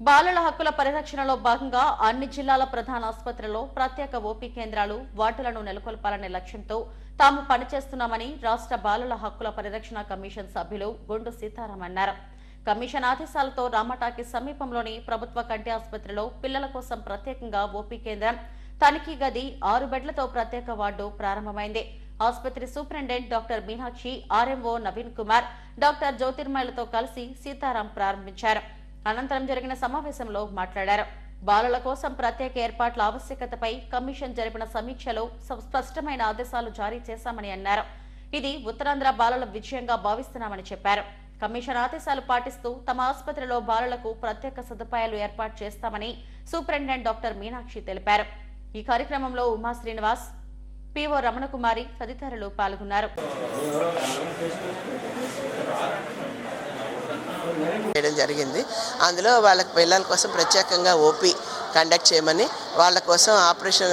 బాలల హక్కుల పరిరక్షణలో భాగంగా అన్ని జిల్లాల ప్రధాన ఆసుపత్రుల్లో ప్రత్యేక ఓపీ కేంద్రాలు వార్డులను నెలకొల్పాలనే లక్ష్యంతో తాము పనిచేస్తున్నామని రాష్ట్ర బాలల హక్కుల పరిరక్షణ కమిషన్ సభ్యులు గుండు సీతారాం అన్నారు. కమిషన్ ఆదేశాలతో రామటాకి సమీపంలోని ప్రభుత్వ కంటి ఆసుపత్రిలో పిల్లల కోసం ప్రత్యేకంగా ఓపీ కేంద్రం తనిఖీ గది ఆరు బెడ్లతో ప్రత్యేక వార్డు ప్రారంభమైంది. ఆసుపత్రి superintendent doctor Meenakshi RMO Naveen Kumar doctor జ్యోతిర్మయలతో కలిసి సీతారాం ప్రారంభించారు. అనంతరం జరిగిన సమావేశంలో మాట్లాడారు. బాలల కోసం ప్రత్యేక ఏర్పాట్ల ఆవశ్యకతపై కమిషన్ జరిపిన సమీక్షలో స్పష్టమైన ఆదేశాలు జారీ చేశామని అన్నారు. ఇది ఉత్తరాంధ్ర బాలల విజయంగా భావిస్తున్నామని చెప్పారు. కమిషన్ ఆదేశాలు పాటిస్తూ తమ ఆసుపత్రిలో బాలలకు ప్రత్యేక సదుపాయాలు ఏర్పాటు చేస్తామని సూపరింటెండెంట్ డాక్టర్ మీనాక్షి తెలిపారు. ఈ కార్యక్రమంలో ఉమా శ్రీనివాస్ పిఓ రమణకుమారి తదితరులు పాల్గొన్నారు. చేయడం జరిగింది. అందులో వాళ్ళ పిల్లల కోసం ప్రత్యేకంగా ఓపీ కండక్ట్ చేయమని వాళ్ళ కోసం ఆపరేషన్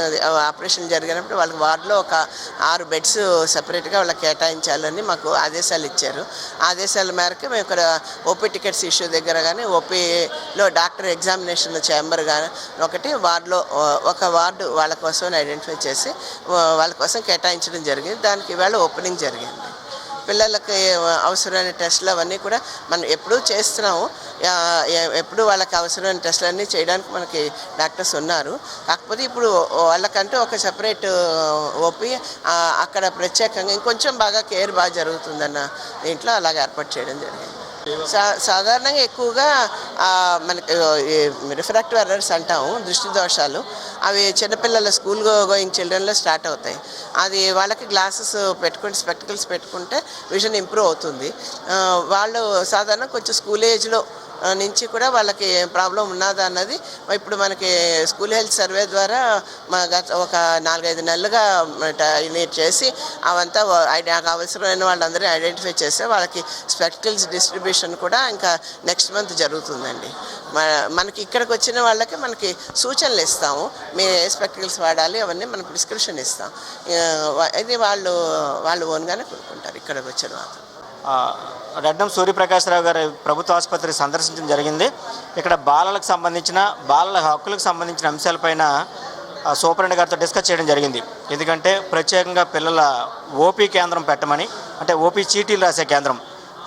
ఆపరేషన్ జరిగినప్పుడు వాళ్ళకి వార్డులో ఒక ఆరు బెడ్స్ సపరేట్గా వాళ్ళకి కేటాయించాలని మాకు ఆదేశాలు ఇచ్చారు. ఆదేశాల మేరకు మేము ఇక్కడ ఓపీ టికెట్స్ ఇష్యూ దగ్గర కానీ ఓపీలో డాక్టర్ ఎగ్జామినేషన్ ఛాంబర్ కానీ ఒకటి వార్డులో ఒక వార్డు వాళ్ళ కోసం ఐడెంటిఫై చేసి వాళ్ళ కోసం కేటాయించడం జరిగింది. దానికి ఇవాళ ఓపెనింగ్ జరిగింది. పిల్లలకి అవసరమైన టెస్టులు అవన్నీ కూడా మనం ఎప్పుడూ చేస్తున్నాము. ఎప్పుడు వాళ్ళకి అవసరమైన టెస్టులన్నీ చేయడానికి మనకి డాక్టర్స్ ఉన్నారు. కాకపోతే ఇప్పుడు వాళ్ళకంటూ ఒక సపరేట్ ఓపి అక్కడ ప్రత్యేకంగా ఇంకొంచెం బాగా కేర్ బాగా జరుగుతుందన్న దీంట్లో అలాగే ఏర్పాటు చేయడం జరిగింది. సాధారణంగా ఎక్కువగా మనకి రిఫ్రాక్టివ్ ఎర్రర్స్ అంటాము దృష్టి దోషాలు. అవి చిన్నపిల్లల స్కూల్ గోయింగ్ చిల్డ్రన్లో స్టార్ట్ అవుతాయి. అది వాళ్ళకి గ్లాసెస్ పెట్టుకుంటే స్పెక్టికల్స్ పెట్టుకుంటే విజన్ ఇంప్రూవ్ అవుతుంది. వాళ్ళు సాధారణ కొంచెం స్కూల్ ఏజ్లో నుంచి కూడా వాళ్ళకి ప్రాబ్లం ఉన్నదా అన్నది ఇప్పుడు మనకి స్కూల్ హెల్త్ సర్వే ద్వారా మా గత ఒక నాలుగైదు నెలలుగా ఇనిట్ చేసి అవంతా వా- అవసరమైన వాళ్ళందరినీ ఐడెంటిఫై చేస్తే వాళ్ళకి స్పెక్టికల్స్ డిస్ట్రిబ్యూషన్ కూడా ఇంకా నెక్స్ట్ మంత్ జరుగుతుందండి. మనకి ఇక్కడికి వచ్చిన వాళ్ళకి మనకి సూచనలు ఇస్తాము. మీరు ఏ స్పెక్టికల్స్ వాడాలి అవన్నీ మనం ప్రిస్క్రిప్షన్ ఇస్తాం. ఇది వాళ్ళు వాళ్ళు ఓన్గానే కొనుక్కుంటారు ఇక్కడికి వచ్చిన వాళ్ళు. రెడ్డం సూర్యప్రకాశ్రావు గారి ప్రభుత్వ ఆసుపత్రి సందర్శించడం జరిగింది. ఇక్కడ బాలలకు సంబంధించిన బాలల హక్కులకు సంబంధించిన అంశాలపైన ఆ, సూపరింటెండెంట్ గారితో డిస్కస్ చేయడం జరిగింది. ఎందుకంటే ప్రత్యేకంగా పిల్లల ఓపీ కేంద్రం పెట్టమని అంటే ఓపీ చీటీలు రాసే కేంద్రం.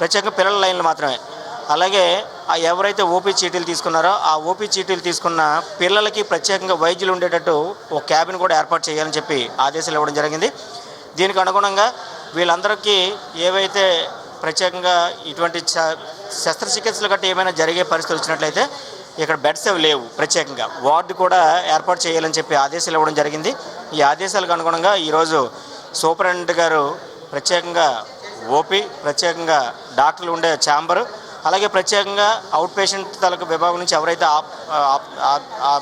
ప్రత్యేకంగా పిల్లల లైన్లు మాత్రమే. అలాగే ఎవరైతే ఓపీ చీటీలు తీసుకున్నారో ఆ ఓపీ చీటీలు తీసుకున్న పిల్లలకి ప్రత్యేకంగా వైద్యులు ఉండేటట్టు ఒక క్యాబిన్ కూడా ఏర్పాటు చేయాలని చెప్పి ఆదేశాలు ఇవ్వడం జరిగింది. దీనికి అనుగుణంగా వీళ్ళందరికీ ఏవైతే ప్రత్యేకంగా ఇటువంటి చ- శస్త్రచికిత్సలు గట్రా ఏమైనా జరిగే పరిస్థితులు వచ్చినట్లయితే ఇక్కడ బెడ్స్ అవి లేవు ప్రత్యేకంగా. వార్డు కూడా ఏర్పాటు చేయాలని చెప్పి ఆదేశాలు ఇవ్వడం జరిగింది. ఈ ఆదేశాలకు అనుగుణంగా ఈరోజు సూపరింటెండెంట్ గారు ప్రత్యేకంగా ఓపీ ప్రత్యేకంగా డాక్టర్లు ఉండే ఛాంబరు అలాగే ప్రత్యేకంగా అవుట్ పేషెంట్ తాలూకు విభాగం నుంచి ఎవరైతే ఆప్-